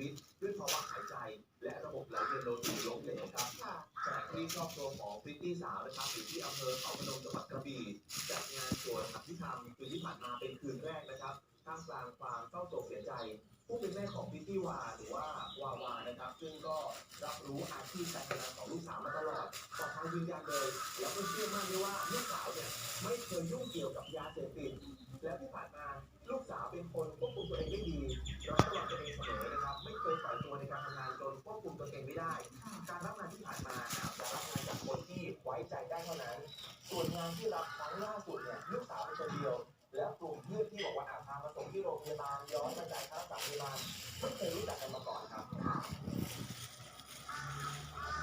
วิตด้วยภาวะหายใจ และระบบไหลเวียนโลหิตล้มเหลวครับค่ะขณะที่ครอบครัวของพริตตี้สาวนะครับอยู่ที่อำเภอเขาพนมจังหวัดกระบี่จัดงานสวดอภิธรรมคืนที่ผ่านมาเป็นคืนแรกนะครับท่ามกลางความเศร้าโศกเสียใจ ผู้เป็นแม่ของพริตตี้วาหรือว่าวาวานะครับ ซึ่งก็รับรู้อาชีพการงานของลูกสาวมาตลอดต่อทางยืนยันเลย แล้วก็เชื่อมั่นด้วยว่าลูกสาวเนี่ยไม่เคยยุ่งเกี่ยวกับยาเสพติดและที่ผ่านมา ว้ใจได้เท่านั้น ส่วนงานที่รับครั้งล่าสุดเนี่ยลูกสาวเป็นคนเดียว แล้วกลุ่มเพื่อนที่บอกว่าอาพามาส่งที่โรงพยาบาลย้อนมาจ่ายค่ารักษาพยาบาลไม่เคยรู้จักกันมาก่อนครับ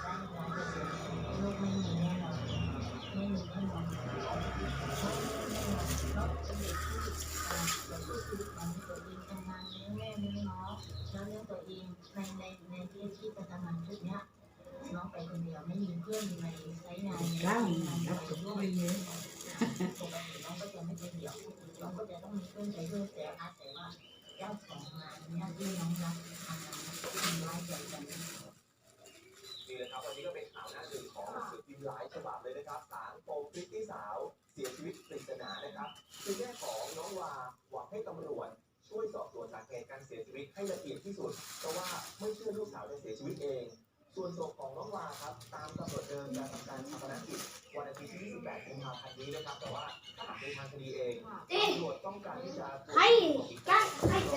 ได้ร้อยเร์เซ็นต์ลูกไม่มีแน่นอนไม่มีแน่นอนเพราะเป็นเด็กที่อ่าอย่างที่คือมันตัวเองทำงานเลี้ยงแม่เลี้ยงน้องแล้วเลี้ยงตัวเองในในในที่ที่จะทำงานชุดเนี้ยน้อง ไปคนเดียวไม่มีเพื่อนในไซต์งานร่างงานนักไปสุขร่วมไม่เยอะปกติน้องก็จะไม่เป็นเดี่ยวน้องก็จะต้องมีเพื่อนไปด้วยแต่อาจจะว่าเจ้าของงานเนี่ยที่น้องรับทำงานทำร้ายใจกันนี่แหละครับวันนี้ก็เป็นข่าวหน้าหนึ่งของสือพิมพ์หลายฉบับเลยนะครับสางโปมพิตตี้สาวเสียชีวิตปริศนานะครับคือแม่ของน้องวาหวังให้ตำรวจช่วยสอบสวนสาเหตุการเสียชีวิตให้ละเอียดที่สุด เพราะว่าไม่เชื่อลูกสาวจะเสียชีวิตเอง ส่วนศพของน้องวาครับ ตามกำหนดเดิมจะทำการชาปนกิจวันอาทิตย์ที่28กุมภาพันธ์นี้นะครับ แต่ว่าถ้าหากในทางคดีเองตำรวจต้องการที่จะใครใกล้ใครเสร็จสับอย่าเพิ่งไปใกล้ห่างหรือว่าที่สุดนะครั